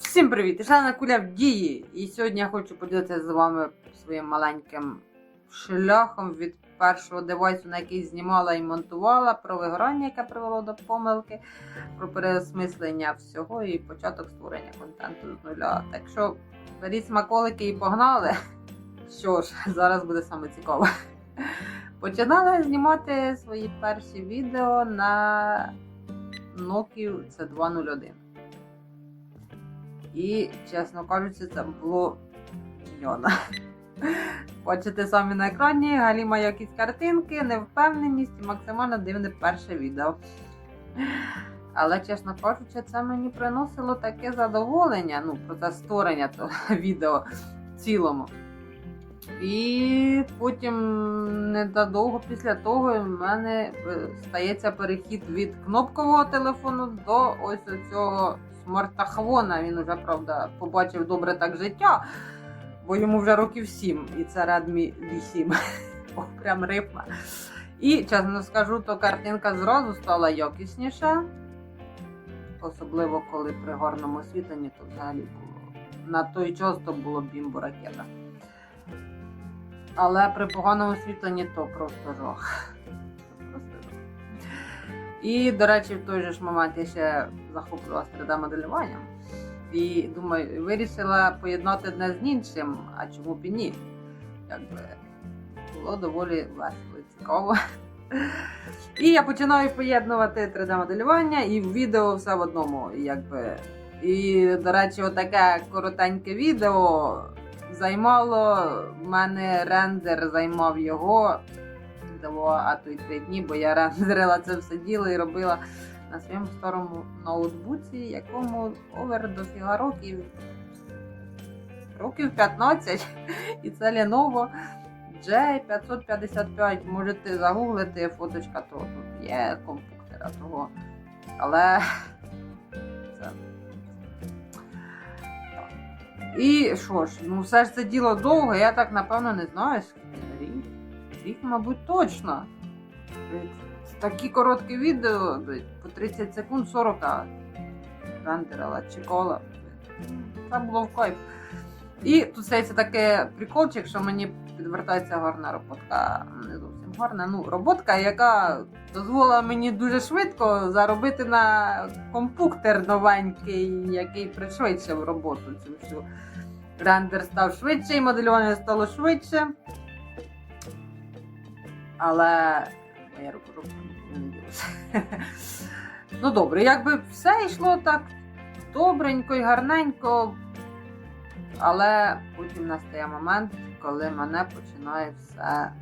Всім привіт! Шалена куля в дії. І сьогодні я хочу поділитися з вами своїм маленьким шляхом від першого девайсу, на який знімала і монтувала, про вигорання, яке привело до помилки, про переосмислення всього і початок створення контенту з нуля. Так що беріть смаколики і погнали. Що ж, зараз буде саме цікаво. Починала знімати свої перші відео на Nokia C201. І, чесно кажучи, це було мільйона. Бачите самі на екрані, галіма якісь картинки, невпевненість і максимально дивне перше відео. Але, чесно кажучи, це мені приносило таке задоволення, ну, процес створення того відео в цілому. І потім недовго після того в мене е, стається перехід від кнопкового телефону до ось цього смартахвона. Він уже, правда, побачив добре так життя, бо йому вже років 7, і це Redmi V7. О, прям рифма. І, чесно скажу, то картинка зразу стала якісніша. Особливо, коли при гарному освітленні, то взагалі було. На той час то було бімбо ракета. Але при поганому освітленні то. Просто жах. І, до речі, в той же ж момент я ще захоплювалася 3D-моделюванням. І думаю, вирішила поєднати одне з іншим, а чому б і ні? Якби було доволі весело і цікаво. І я починаю поєднувати 3D-моделювання і відео все в одному. Якби. І, до речі, отаке коротеньке відео займало в мене рендер займав його а то й три дні, бо я рендерила це все діло і робила на своєму старому ноутбуці, якому овер дофіга років. Років 15. І це Lenovo J555. Можете загуглити фоточка того. Тут є компуктера того. Але це. І що ж, ну все ж це діло довго, я так напевно не знаю, скільки рік. Рік, мабуть, точно. Такі короткі відео, 30 секунд 40 рендерила, чекала. Це було в кайф. І тут стається таке приколчик, що мені підвертається гарна роботка. Не зовсім гарна. Ну, роботка, яка дозволила мені дуже швидко заробити на компуктер новенький, який пришвидшив роботу цю всю. Рендер став швидше, і моделювання стало швидше. Але моя рука не ділася. Ну добре, якби все йшло так добренько і гарненько. Але потім настає момент, коли мене починає все,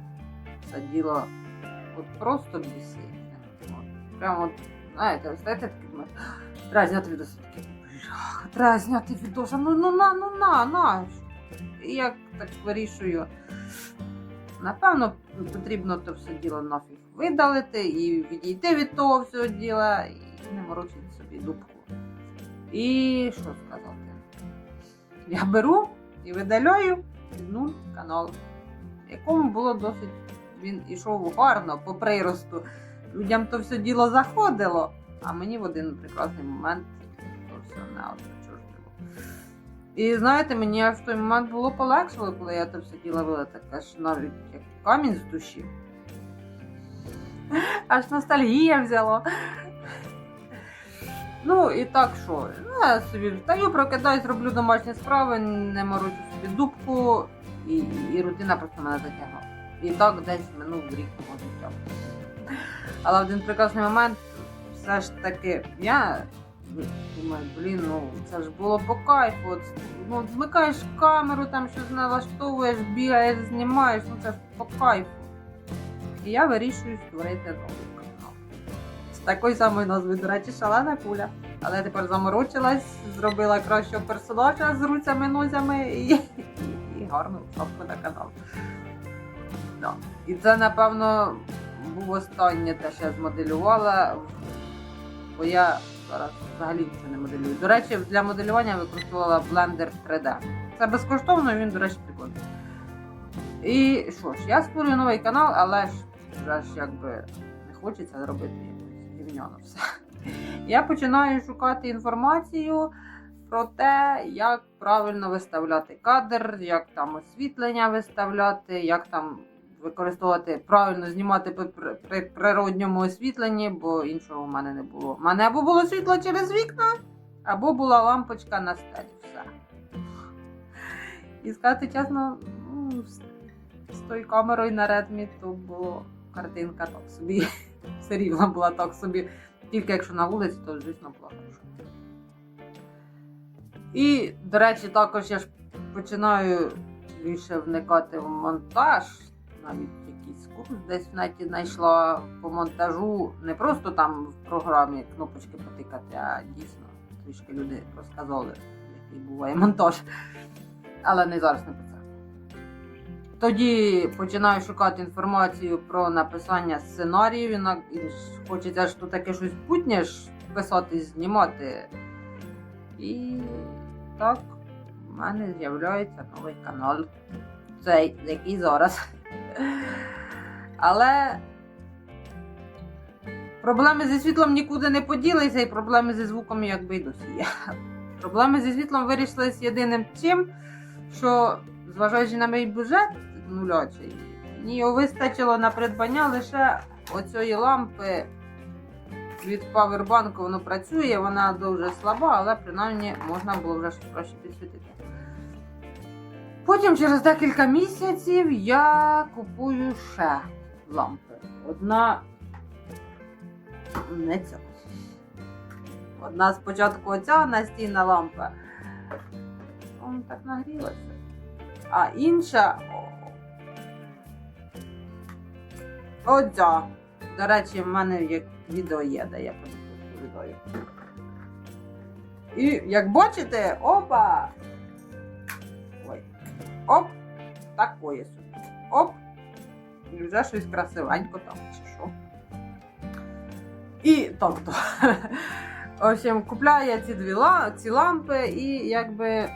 все діло от просто бісити. Прямо, от, знаєте, знаєте, таке думаєте, треба зняти відос. «Бляха, Треба зняти відос, ну ну на, ну на, на. І я так вирішую. Напевно, потрібно то все діло нафіг видалити і відійти від того всього діла, і не морочити собі дубку. І що сказати? Я беру і видаляю нуль канал, якому було досить. Він ішов гарно по приросту. Людям то все діло заходило, а мені в один прекрасний момент то все не чуждило. І знаєте, мені аж в той момент було полегшило, коли я це все діло вела, так аж навіть як камінь з душі. Аж ностальгія взяла. Ну і так що? Ну, я собі встаю, прокидаюсь, роблю домашні справи, не морочу собі дубку, і, і рутина просто мене затягнула. І так десь минув рік життя. Але в один прекрасний момент все ж таки я думаю, блін, ну це ж було по кайфу. От, ну, вмикаєш камеру, там щось налаштовуєш, бігаєш, знімаєш, ну це ж по кайфу. І я вирішую створити новий канал. З такою самою назвою, до речі, шалена куля. Але тепер заморочилась, зробила кращого персонажа з руцями, нозями і, і, і гарну шапку на канал. Да. І це, напевно, був останнє те, що я змоделювала, бо я зараз взагалі нічого не моделюю. До речі, для моделювання використовувала Blender 3D. Це безкоштовно, він, до речі, прикольний. І що ж, я створюю новий канал, але ж вже ж якби не хочеться зробити гівняно все. Я починаю шукати інформацію про те, як правильно виставляти кадр, як там освітлення виставляти, як там використовувати правильно знімати при, при- при природньому освітленні, бо іншого в мене не було. У мене або було світло через вікна, або була лампочка на стелі. Все. І сказати чесно, ну, з, тою камерою на редмі то було картинка так собі. Все рівно була так собі. Тільки якщо на вулиці, то звісно була хороша. І, до речі, також я ж починаю більше вникати в монтаж. Навіть якийсь курс десь в неті знайшла по монтажу. Не просто там в програмі кнопочки потикати, а дійсно трішки люди розказали, який буває монтаж. Але не зараз не про це. Тоді починаю шукати інформацію про написання сценаріїв. Хочеться ж тут таке щось путнє ж писати, знімати. І так, в мене з'являється новий канал. Цей, який зараз. Але проблеми зі світлом нікуди не поділися, і проблеми зі звуком якби й досі є. Проблеми зі світлом вирішились єдиним чим, що, зважаючи на мій бюджет нулячий, мені вистачило на придбання лише оцієї лампи від павербанку воно працює, вона дуже слаба, але принаймні можна було вже щось краще підсвітити. Потім через декілька місяців я купую ще лампи. Одна не ця. Одна спочатку оця настійна лампа. Вона так нагрілася. А інша. Оця. До речі, в мене як відео є, де я розповідаю. І як бачите, опа! Ой. Оп! Такое собі. Оп! І вже щось красивенько там, чи що. І тобто. В общем, купляю я ці дві ці лампи і якби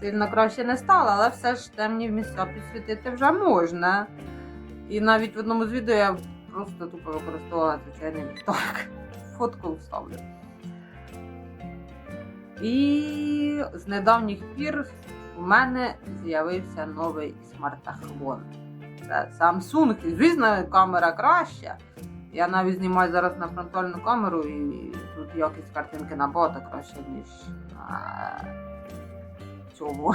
сильно краще не стало, але все ж темні місця підсвітити вже можна. І навіть в одному з відео я просто тупо використовувала звичайний ліхтарик. Фотку вставлю. І з недавніх пір у мене з'явився новий смартахвон. Це Samsung. Звісно, камера краща. Я навіть знімаю зараз на фронтальну камеру, і тут якість картинки набагато краще, ніж цьому.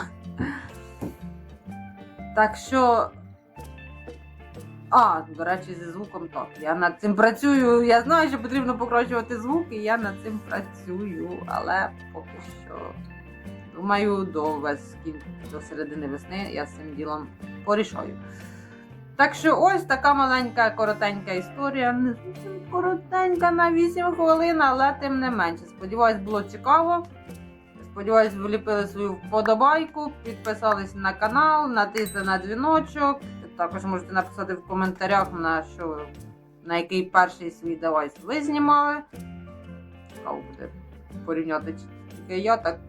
Так що. А, до речі, зі звуком так. Я над цим працюю. Я знаю, що потрібно покращувати звук, і я над цим працюю, але поки що. Думаю, до весни, до середини весни я з цим ділом порішаю. Так що ось така маленька коротенька історія. Не коротенька на 8 хвилин, але тим не менше. Сподіваюсь, було цікаво. Сподіваюсь, вліпили свою вподобайку, підписались на канал, натисли на дзвіночок. Також можете написати в коментарях, на що на який перший свій девайс ви знімали. Цікаво буде порівняти чи тільки я так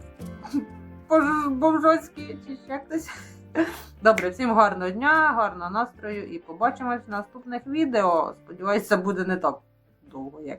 бомжоцькі чи ще хтось. Добре, всім гарного дня, гарного настрою і побачимось в наступних відео. Сподіваюся, буде не так довго, як